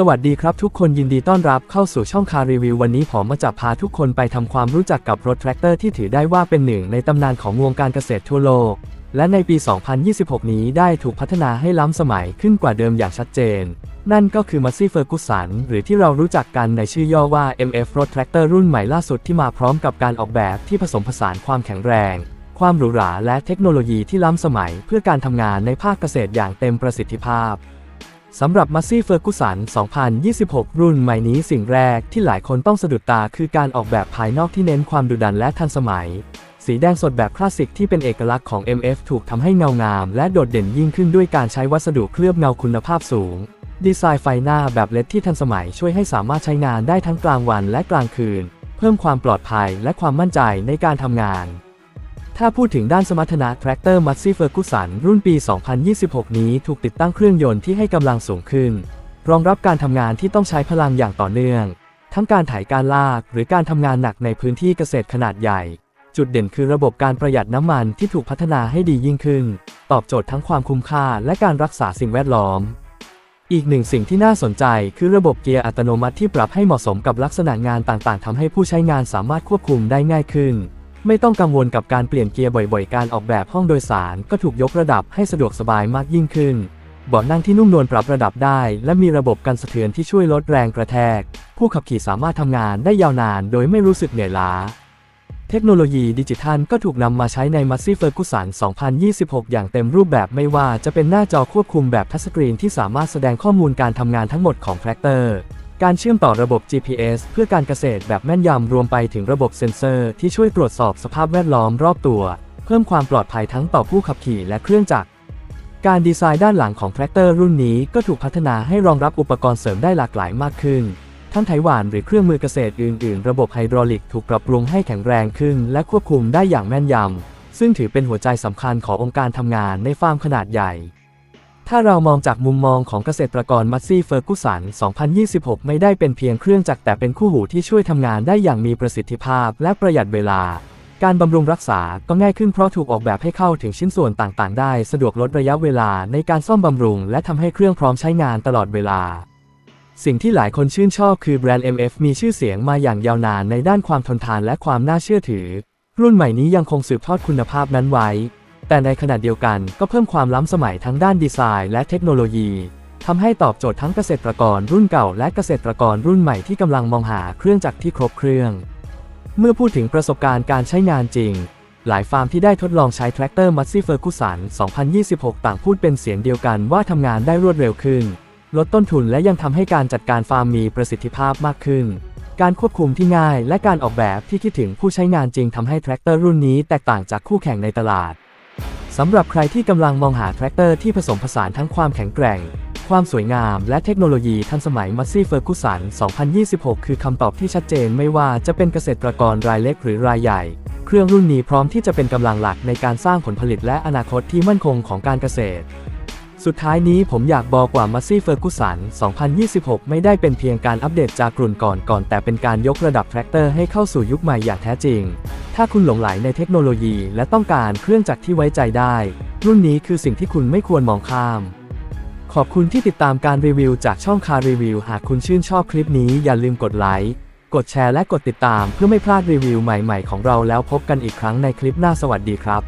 สวัสดีครับทุกคนยินดีต้อนรับเข้าสู่ช่องคารีวิววันนี้ผมมาจะพาทุกคนไปทำความรู้จักกับรถแทรกเตอร์ที่ถือได้ว่าเป็นหนึ่งในตำนานของวงการเกษตรทั่วโลก และในปี 2026 นี้ได้ถูกพัฒนาให้ล้ำสมัยขึ้นกว่าเดิมอย่างชัดเจน นั่นก็คือ Massey Ferguson หรือที่เรารู้จักกันในชื่อย่อว่า MF Road Tractor รุ่นใหม่ล่าสุดที่มาพร้อมกับการออกแบบที่ผสมผสานความแข็งแรง ความหรูหราและเทคโนโลยีที่ล้ำสมัย เพื่อการทำงานในภาคเกษตรอย่างเต็มประสิทธิภาพ สำหรับ Massey Ferguson 2026 รุ่นใหม่นี้สิ่งแรกที่หลายคนต้องสะดุดตาคือการออกแบบภายนอกที่เน้นความดุดันและทันสมัย สีแดงสดแบบคลาสสิกที่เป็นเอกลักษณ์ของ MF ถูกทำให้เงางาม และโดดเด่นยิ่งขึ้นด้วยการใช้วัสดุเคลือบเงาคุณภาพสูง ดีไซน์ไฟหน้าแบบเลดที่ทันสมัยช่วยให้สามารถใช้งานได้ทั้งกลางวันและกลางคืน เพิ่มความปลอดภัยและความมั่นใจในการทำงาน ถ้าพูดถึงด้านสมรรถนะแทรกเตอร์มัตซี่เฟอร์กุสันรุ่นปี 2026 นี้ถูกติดตั้งเครื่องยนต์ที่ให้กำลังสูงขึ้น รองรับการทำงานที่ต้องใช้พลังอย่างต่อเนื่อง ทั้งการถ่ายการลากหรือการทำงานหนักในพื้นที่เกษตรขนาดใหญ่ จุดเด่นคือระบบการประหยัดน้ำมันที่ถูกพัฒนาให้ดียิ่งขึ้น ตอบโจทย์ทั้งความคุ้มค่าและการรักษาสิ่งแวดล้อม อีกหนึ่งสิ่งที่น่าสนใจคือระบบเกียร์อัตโนมัติที่ปรับให้เหมาะสมกับลักษณะงานต่างๆทำให้ผู้ใช้งานสามารถควบคุมได้ง่ายขึ้น ไม่ต้องกังวลกับการเปลี่ยนเกียร์บ่อยๆ การออกแบบห้องโดยสารก็ถูกยกระดับให้สะดวกสบายมากยิ่งขึ้น เบาะนั่งที่นุ่มนวลปรับระดับได้ และมีระบบกันสะเทือนที่ช่วยลดแรงกระแทก ผู้ขับขี่สามารถทำงานได้ยาวนานโดยไม่รู้สึกเหนื่อยล้า เทคโนโลยีดิจิทัลก็ถูกนำมาใช้ใน Massey Ferguson 2026 อย่างเต็มรูปแบบไม่ว่าจะเป็นหน้าจอควบคุมแบบทัชสกรีนที่สามารถแสดงข้อมูลการทำงานทั้งหมดของแทรกเตอร์ การเชื่อมต่อระบบ GPS เพื่อการเกษตรแบบแม่นยำรวมไปถึงระบบเซ็นเซอร์ที่ช่วยตรวจสอบสภาพแวดล้อมรอบตัว เพิ่มความปลอดภัยทั้งต่อผู้ขับขี่และเครื่องจักร การดีไซน์ด้านหลังของแทรกเตอร์รุ่นนี้ก็ถูกพัฒนาให้รองรับอุปกรณ์เสริมได้หลากหลายมากขึ้น ทั้งไถหวานหรือเครื่องมือเกษตรอื่น ๆ ระบบไฮดรอลิกถูกปรับปรุงให้แข็งแรงขึ้น และควบคุมได้อย่างแม่นยำซึ่งถือเป็นหัวใจสำคัญขององค์การทำงานในฟาร์มขนาดใหญ่ ถ้าเรามองจากมุมมองของเกษตรกรมัตซี่เฟอร์กุสัน 2026 ไม่ได้เป็นเพียงเครื่องจักรแต่เป็นคู่หูที่ช่วยทำงานได้อย่างมีประสิทธิภาพและประหยัดเวลา การบำรุงรักษาก็ง่ายขึ้นเพราะถูกออกแบบให้เข้าถึงชิ้นส่วนต่างๆ ได้ สะดวกลดระยะเวลาในการซ่อมบำรุง และทำให้เครื่องพร้อมใช้งานตลอดเวลา สิ่งที่หลายคนชื่นชอบคือแบรนด์ MF มีชื่อเสียงมาอย่างยาวนานในด้านความทนทานและความน่าเชื่อถือ รุ่นใหม่นี้ยังคงสืบทอดคุณภาพนั้นไว้ แต่ในขณะเดียวกันก็เพิ่มความล้ำสมัยทั้งด้านดีไซน์และเทคโนโลยีทำให้ตอบโจทย์ทั้งเกษตรกรรุ่นเก่าและเกษตรกรรุ่นใหม่ที่กำลังมองหาเครื่องจักรที่ครบเครื่อง เมื่อพูดถึงประสบการณ์การใช้งานจริง หลายฟาร์มที่ได้ทดลองใช้แทรกเตอร์มัตซี่เฟอร์กุสัน 2026 ต่างพูดเป็นเสียงเดียวกันว่าทำงานได้รวดเร็วขึ้น ลดต้นทุนและยังทำให้การจัดการฟาร์มมีประสิทธิภาพมากขึ้น การควบคุมที่ง่ายและการออกแบบที่คิดถึงผู้ใช้งานจริงทำให้แทรกเตอร์รุ่นนี้แตกต่างจากคู่แข่งในตลาด สำหรับใครที่กำลังมองหาแทรกเตอร์ที่ผสมผสานทั้งความแข็งแกร่ง ความสวยงามและเทคโนโลยีทันสมัยมัตซี่เฟอร์กุสัน 2026 คือคำตอบที่ชัดเจนไม่ว่าจะเป็นเกษตรกรรายเล็กหรือรายใหญ่ เครื่องรุ่นนี้พร้อมที่จะเป็นกำลังหลักในการสร้างผลผลิตและอนาคตที่มั่นคงของการเกษตร สุดท้ายนี้ผมอยากบอกว่ามัสซี่เฟอร์กุสัน 2026 ไม่ได้เป็นเพียงการอัปเดตจากรุ่นก่อนก่อน แต่เป็นการยกระดับแทรกเตอร์ให้เข้าสู่ยุคใหม่อย่างแท้จริง ถ้าคุณหลงไหลในเทคโนโลยีและต้องการเครื่องจักรที่ไว้ใจได้ รุ่นนี้คือสิ่งที่คุณไม่ควรมองข้าม ขอบคุณที่ติดตามการรีวิวจากช่องคารีวิว หากคุณชื่นชอบคลิปนี้อย่าลืมกดไลค์กดแชร์และกดติดตามเพื่อไม่พลาดรีวิวใหม่ๆของเราแล้วพบกันอีกครั้งในคลิปหน้าสวัสดีครับ